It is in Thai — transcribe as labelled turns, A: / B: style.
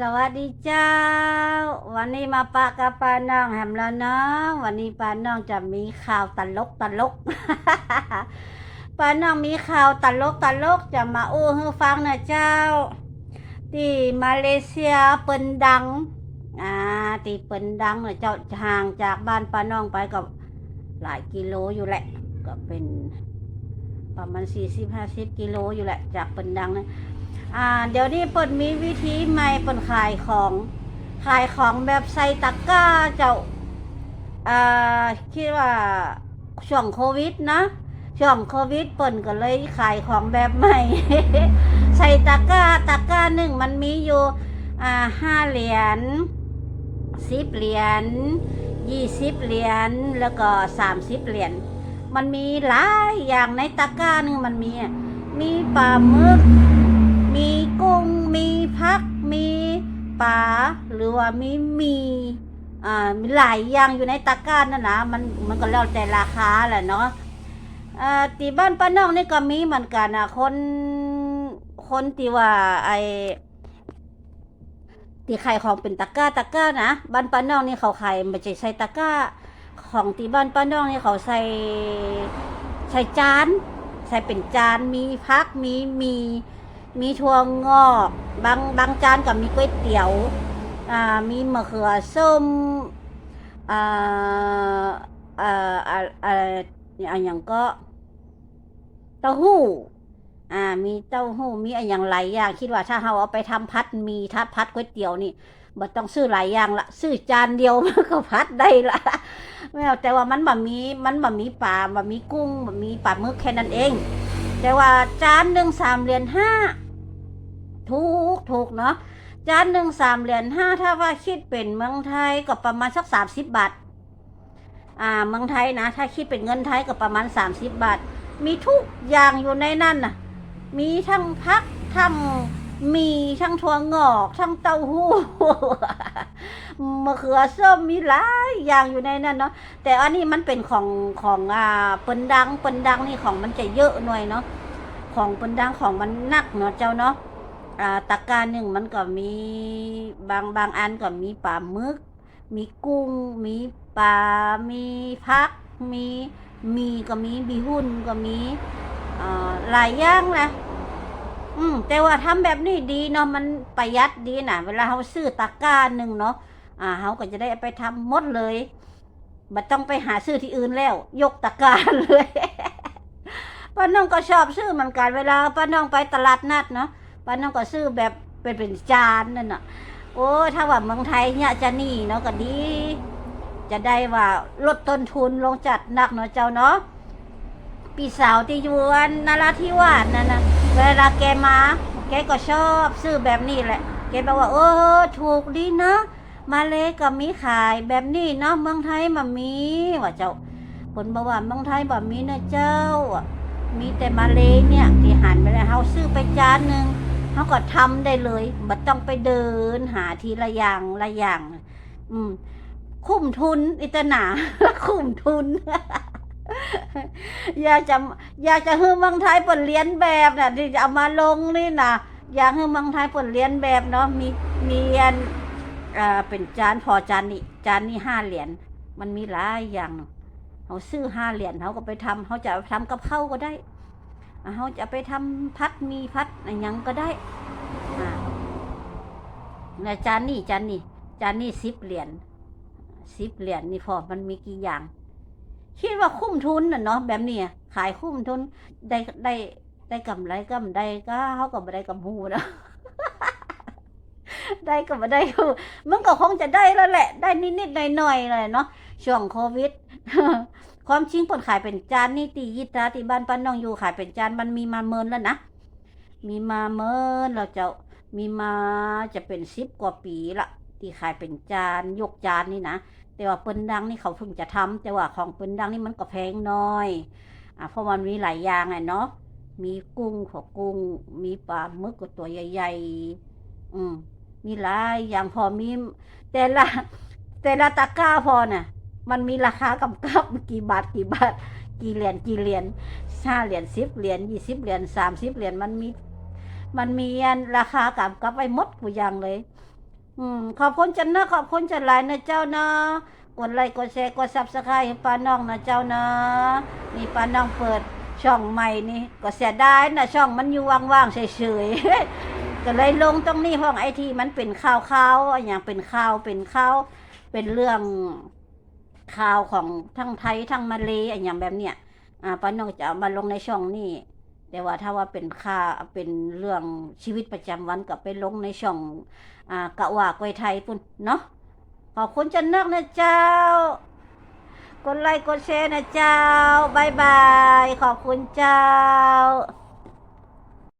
A: สวัสดีเจ้า วันนี้มาปะกับป้าน้องแฮมแล้วเนาะวันนี้ป้าน้องจะมีข่าวตลกตลกป้าน้องมีข่าวตลกตลกจะมาอู้ให้ฟังนะเจ้าที่มาเลเซียเปิ้นดังอ่าที่เปิ้นดังเนี่ยเจ้าห่างจากบ้านป้าน้องไปก็หลายกิโลอยู่แหละ ก็เป็นประมาณสี่สิบห้าสิบกิโลอยู่แหละ จากเปิ้นดังนะ อ่าเดี๋ยวนี้เปิดมีวิธีใหม่เปิดขายของ ขายของแบบใส่ตะกร้าเจ้าอ่าคิดว่าช่วงโควิดนะช่วงโควิดเปิดก็เลยขายของแบบใหม่ ใส่ตะกร้าตะกร้าหนึ่งมันมีอยู่อ่าห้าเหรียญสิบเหรียญยี่สิบเหรียญแล้วก็สามสิบเหรียญมันมีหลายอย่างในตะกร้าหนึ่งมันมี มีปลาหมึก มีกุ้ง มีพัก มีปลาหรือว่ามีมีอ่ามีหลายอย่างอยู่ในตะกร้านั่นนะมันมันก็แล้วแต่ราคาแหละเนาะอ่าตีบ้านป้าน้องนี่ก็มีเหมือนกันนะคนคนที่ว่าไอที่ขายของเป็นตะกร้าตะกร้านะบ้านป้าน้องนี่เขาขายไม่ใช่ใส่ตะกร้า ของที่บ้านป้าน้องนี่เขาใส่ใส่จาน ใส่เป็นจานมีพักมีมี มีถั่วงอก บางบางจานก็มีก๋วยเตี๋ยว อ่า มีมะเขือส้ม อ่า อ่า อ่าอ่าอะอย่างก็ เต้าหู้ อ่า มีเต้าหู้ มีอะไรอย่างหลายอย่าง คิดว่าถ้าเราเอาไปทำพัดมีทัดพัดก๋วยเตี๋ยวนี่บ่ต้องซื้อหลายอย่างละซื้อจานเดียวมันก็พัดได้ละไม่เอาแต่ว่ามันบ่มีมันบ่มีปลาบ่มีกุ้งบ่มีปลาหมึกแค่นั้นเอง แต่ว่าจานหนึ่งสามเหรียญห้า ถูกถูกเนาะจานหนึ่งสามเหรียญห้าถ้าว่าคิดเป็นเมืองไทยก็ประมาณสักสามสิบบาท อ่าเมืองไทยนะ ถ้าคิดเป็นเงินไทยก็ประมาณสามสิบบาท มีทุกอย่างอยู่ในนั่นน่ะ มีทั้งพักทั้งมีทั้งถั่วงอกทั้งเต้าหู้มะเขือส้มมีหลายอย่างอยู่ในนั้นเนาะแต่อันนี้มันเป็นของของอ่าเปินดังเปินดังนี่ของมันจะเยอะหน่อยเนาะของเปินดังของมันนักเนาะเจ้าเนาะ ตะกร้าหนึ่งมันก็มีบางบางอันก็มีปลาหมึก มีกุ้ง มีปลา มีพัก มีมีก็มีบีหุ่นก็มีหลายอย่างแหละอืม แต่ว่าทำแบบนี้ดีเนาะมันประหยัดดีนะเวลาเขาซื้อตะกร้าหนึ่งเนาะอ่าเขาก็จะได้ไปทำหมดเลยบัต้องไปหาซื้อที่อื่นแล้ว ยกตะกร้าเลยป้าน้องก็ชอบซื้อเหมือนกันเวลาป้าน้องไปตลาดนัดเนาะ ป้าน้องก็ซื้อแบบเป็นเป็นจานนั่นน่ะ โอ้ถ้าว่าเมืองไทยเนี่ยจะนี่เนาะก็ดี จะได้ว่าลดต้นทุนลงจัดหนักเนาะเจ้าเนาะพี่สาวที่ยู่อันนาราธิวาสนั่นนะเวลาแกมาแกก็ชอบซื้อแบบนี้แหละ แกบอกว่าเออถูกดีเนาะมาเลยก็มีขายแบบนี้เนาะเมืองไทยมามีว่าเจ้าผลบอกว่าเมืองไทยแบบมีนะเจ้า มีแต่มาเลยเนี่ยที่หันไปแล้วเฮาซื้อไปจานหนึ่ง เขาก็ทำได้เลยบัดต้องไปเดิน หาทีละอย่างละอย่าง อืม คุ้มทุนอิตนาคุ้มทุนอยากจะอยากจะให้เมืองไทยเปิดเรียนแบบน่ะที่จะเอามาลงนี่นะอยากให้เมืองไทยเปิดเรียนแบบเนาะมีมีอันอ่าเป็นจานพอจานนี้จานนี้ห้าเหรียญมันมีหลายอย่างเขาซื้อห้าเหรียญเขาก็ไปทำเขาจะเอาไปทำกับข้าวก็ได้ เขาจะไปทำพัดมีพัดอะไรยังก็ได้อ่าแล้วจานนี่จานนี่จานนี่สิบเหรียญสิบเหรียญนี่พอมันมีกี่อย่าง คิดว่าคุ้มทุนน่ะเนาะแบบนี้ขายคุ้มทุนได้ได้ได้กำไรก็ได้ก็เขาก็ไม่ได้กำหูนะได้ก็ไม่ได้ก็มันก็คงจะได้แล้วแหละ ได้นิดๆหน่อยๆเลยเนาะช่วงโควิด ความจริงผลขายเป็นจานนี่ตียิตราตีบ้านป้านน้องอยู่ขายเป็นจานมันมีมาเมินแล้วนะ มีมาเมินเราจะมีมาจะเป็นสิบกว่าปีละที่ขายเป็นจานยกจานนี่นะแต่ว่าเปิ้นดังนี่เขาเพิ่งจะทำแต่ว่าของเปิ้นดังนี่มันก็แพงน้อยอะเพราะมันมีหลายอย่างไงเนาะมีกุ้งขอกุ้ง มีปลาหมึกก็ตัวใหญ่ ๆ อืมมีหลายอย่างพอมี แต่ละ แต่ละตะกร้าพอน่ะ มันมีราคากำกับกี่บาทกี่บาท กี่เหรียญกี่เหรียญห้าเหรียญสิบเหรียญยี่สิบเหรียญสามสิบเหรียญมันมี มันมีอันราคากำกับไว้หมดกูอย่างเลย อืมขอบคุณจันนะขอบคุณจันหลายนะเจ้านะกดไลค์กดแชร์กดซับสไครต์ให้ป้าน้องนะเจ้านะนี่ป้าน้องเปิดช่องใหม่นี่ ก็เสียดายนะช่องมันอยู่ว่างๆเฉยๆก็เลยลงตรงนี้ห้องไอทีมันเป็นข่าวข่าวๆอย่างเป็นข่าวเป็นข่าวเป็นเรื่อง ข่าวของทั้งไทยทั้งมาเลย์อย่างแบบเนี้ยอ่าป้าน้องจะเอามาลงในช่องนี้ แต่ว่าถ้าว่าเป็นค่าเป็นเรื่องชีวิตประจำวันก็ไปลงในช่องอ่ากะว่ากวยไทยปุ่นเนาะขอบคุณจันนักนะเจ้ากดไลค์กดแชร์นะเจ้าบายบาย ขอบคุณเจ้า